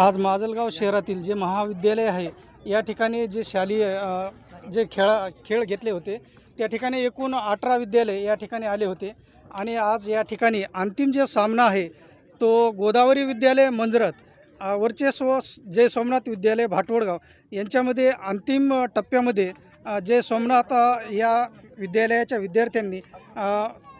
आज माजलगाव शहरातील जे महाविद्यालय आहे या ठिकाणी जे शालेय जे खेळा खेळ घेतले होते त्या ठिकाणी एकूण अठरा विद्यालय या ठिकाणी आले होते. आणि आज या ठिकाणी अंतिम जो सामना आहे तो गोदावरी विद्यालय मंजरत वर्चस्व जे सोमनाथ विद्यालय भाटवडगाव यांच्यामध्ये अंतिम टप्प्यामध्ये जय जे सोमनाथ या विद्यालयाच्या विद्यार्थ्यांनी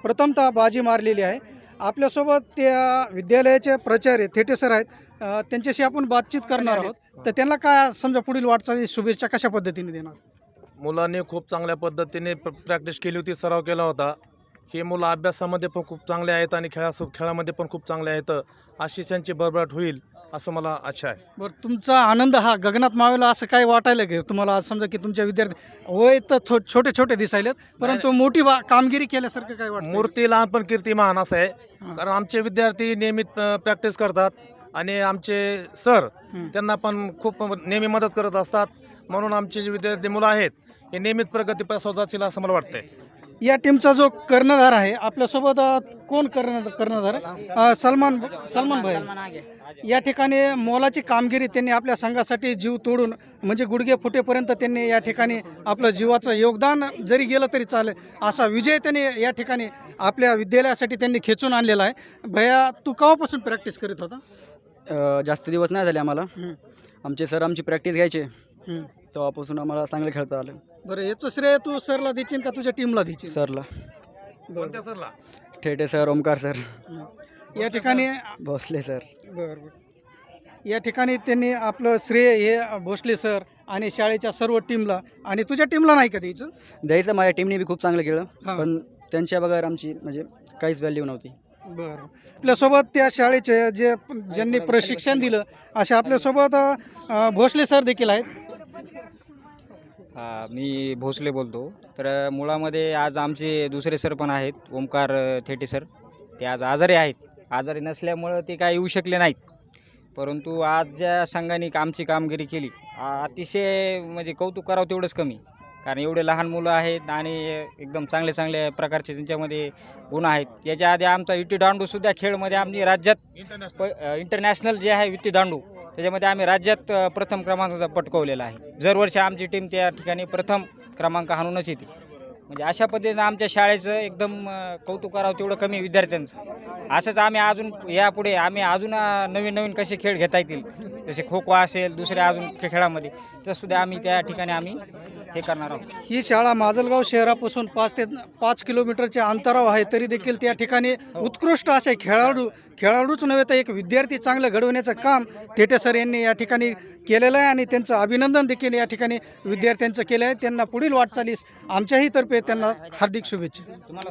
प्रथमतः बाजी मारलेली आहे. आपल्यासोबत त्या विद्यालयाचे प्राचार्य थेटे सर आहेत. अ, त्यांच्याशी आपण बातचीत करणार आहोत. तर त्यांना काय समजा पुढील वाटचाली शुभेच्छा कशा पद्धतीने देणार? मुलांनी खूप चांगल्या पद्धतीने प- प्रॅक्टिस केली होती सराव केला होता. हे मुलं अभ्यासामध्ये पण खूप चांगले आहेत आणि खेळा खेळामध्ये पण खूप चांगले आहेत. अशी त्यांची भरभराट होईल. असं मला आशा आहे. बरं तुमचा आनंद हा गगनात मावेला असं काय वाटायला की तुम्हाला आज समजा की तुमच्या विद्यार्थी वय तर थो छोटे छोटे दिसायलेत परंतु मोठी बा कामगिरी केल्यासारखं काय वाटतं मूर्ती लहान पण कीर्तिमान असं आहे. हां. कारण आमचे विद्यार्थी नियमित प्रॅक्टिस करतात. आणि आमचे सर हं. त्यांना पण खूप नेहमी मदत करत असतात. म्हणून आमचे जे विद्यार्थी मुलं आहेत हे नियमित प्रगती स्वतःची असं मला वाटतंय. या टीमचा जो कर्णधार आहे आपल्यासोबत अ, कोण कर्ण कर्णधार? आहे? अ, सलमान सलमान भाई. या ठिकाणी मोलाची कामगिरी त्यांनी आपल्या संघासाठी जीव तोडून म्हणजे गुडघे फुटेपर्यंत त्यांनी या ठिकाणी आपलं जीवाचं योगदान जरी गेलं तरी चालेल असा विजय त्यांनी या ठिकाणी आपल्या विद्यालयासाठी त्यांनी खेचून आणलेला आहे. भैया तू केव्हापासून प्रॅक्टिस करीत होता? अ, जास्त दिवस नाही झाले आम्हाला. आमचे सर आमची प्रॅक्टिस घ्यायचे. तेव्हापासून आम्हाला चांगलं खेळता आलं. बरं याचं श्रेय तू सरला देशील का? तुझ्या टीमला देशील? सरला. कोणत्या सरला? ठेटे सर ओमकार सर. या ठिकाणी भोसले सर. बरं बरं. या ठिकाणी त्यांनी आपलं श्रेय हे भोसले सर आणि शाळेच्या सर्व टीमला आणि तुझ्या टीमला नाही का द्यायचं? द्यायचं माझ्या टीमने बी खूप चांगलं खेळलं हां. पण त्यांच्या बगैर आमची म्हणजे काहीच व्हॅल्यू नव्हती. बरं. आपल्यासोबत त्या शाळेचे जे ज्यांनी प्रशिक्षण दिलं असे आपल्यासोबत अ, भोसले सर देखील आहेत. हा मी भोसले बोलतो. तर मुळामध्ये आज आमचे दुसरे सर पण आहेत ओमकार थेटे सर. ते आज आजारी आहेत. आजारी नसल्यामुळं ते काय येऊ शकले नाहीत. परंतु आज ज्या संघाने आमची कामगिरी केली. अतिशय म्हणजे कौतुक करावं तेवढंच कमी. कारण एवढे लहान मुलं आहेत आणि एकदम चांगले चांगले प्रकारचे त्यांच्यामध्ये गुण आहेत. याच्या आधी आमचा विट्टी दांडूसुद्धा खेळमध्ये आम्ही राज्यात प इंटरनॅशनल जे आहे विट्टी दांडू त्याच्यामध्ये आम्ही राज्यात प्रथम क्रमांक पटकवलेला आहे. दरवर्षी आमची टीम त्या ठिकाणी प्रथम क्रमांक हाणूनच येते. म्हणजे अशा पद्धतीनं आमच्या शाळेचं एकदम कौतुक करावं तेवढं कमी विद्यार्थ्यांचं. असंच आम्ही अजून यापुढे आम्ही अजून नवीन नवीन कसे खेळ घेता येतील जसे खो खो असेल दुसऱ्या अजून खे- खेळामध्ये तसुद्धा आम्ही त्या ठिकाणी आम्ही हे करणार आहोत. ही शाळा माजलगाव शहरापासून पाच ते पाच किलोमीटरच्या अंतरावर आहे. तरी देखील त्या ठिकाणी उत्कृष्ट असे खेळाडू खेळाडूच नव्हे तर एक विद्यार्थी चांगलं घडवण्याचं काम थेटे सर यांनी या ठिकाणी केलेलं आहे आणि त्यांचं अभिनंदन देखील या ठिकाणी विद्यार्थ्यांचं केलं आहे त्यांना पुढील वाटचालीस आमच्याही तर्फे त्यांना हार्दिक शुभेच्छा. तुम्हाला